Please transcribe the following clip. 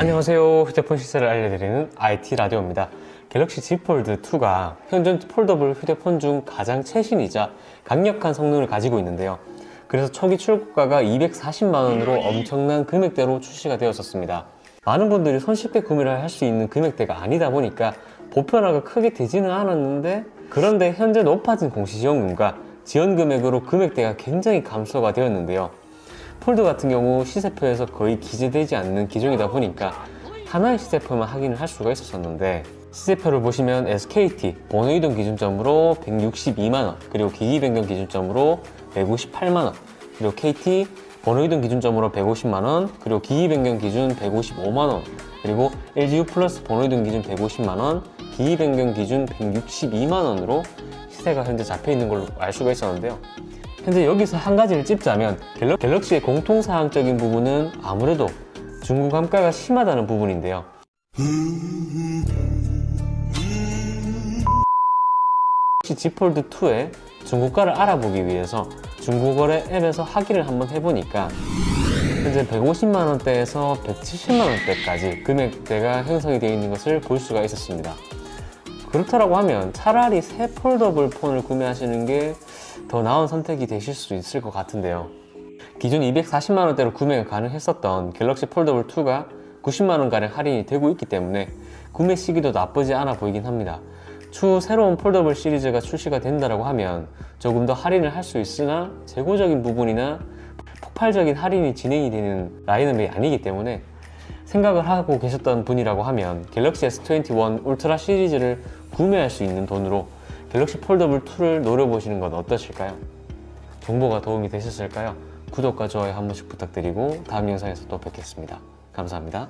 안녕하세요. 휴대폰 시세를 알려드리는 IT 라디오입니다. 갤럭시 Z 폴드 2가 현존 폴더블 휴대폰 중 가장 최신이자 강력한 성능을 가지고 있는데요. 그래서 초기 출고가가 240만 원으로 엄청난 금액대로 출시가 되었었습니다. 많은 분들이 손쉽게 구매를 할 수 있는 금액대가 아니다 보니까 보편화가 크게 되지는 않았는데 그런데 현재 높아진 공시지원금과 지원 금액으로 금액대가 굉장히 감소가 되었는데요. 폴드 같은 경우 시세표에서 거의 기재되지 않는 기종이다 보니까 하나의 시세표만 확인을 할 수가 있었었는데 시세표를 보시면 SKT 번호 이동 기준점으로 162만원 그리고 기기 변경 기준점으로 158만원 그리고 KT 번호 이동 기준점으로 150만원 그리고 기기 변경 기준 155만원 그리고 LGU 플러스 번호 이동 기준 150만원 기기 변경 기준 162만원으로 시세가 현재 잡혀 있는 걸로 알 수가 있었는데요 현재 여기서 한 가지를 찝자면 갤럭, 갤럭시의 공통사항적인 부분은 아무래도 중국 감가가 심하다는 부분인데요. 혹시 Z 폴드 2의 중고가를 알아보기 위해서 중고거래 앱에서 확인을 한번 해보니까 현재 150만 원대에서 170만 원대까지 금액대가 형성이 되어 있는 것을 볼 수가 있었습니다. 그렇다라고 하면 차라리 새 폴더블 폰을 구매하시는 게 더 나은 선택이 되실 수 있을 것 같은데요. 기존 240만 원대로 구매가 가능했었던 갤럭시 폴더블 2가 90만 원가량 할인이 되고 있기 때문에 구매 시기도 나쁘지 않아 보이긴 합니다. 추후 새로운 폴더블 시리즈가 출시가 된다라고 하면 조금 더 할인을 할 수 있으나 재고적인 부분이나 폭발적인 할인이 진행이 되는 라인업이 아니기 때문에 생각을 하고 계셨던 분이라고 하면 갤럭시 S21 울트라 시리즈를 구매할 수 있는 돈으로 갤럭시 폴더블 2를 노려보시는 건 어떠실까요? 정보가 도움이 되셨을까요? 구독과 좋아요 한 번씩 부탁드리고 다음 영상에서 또 뵙겠습니다. 감사합니다.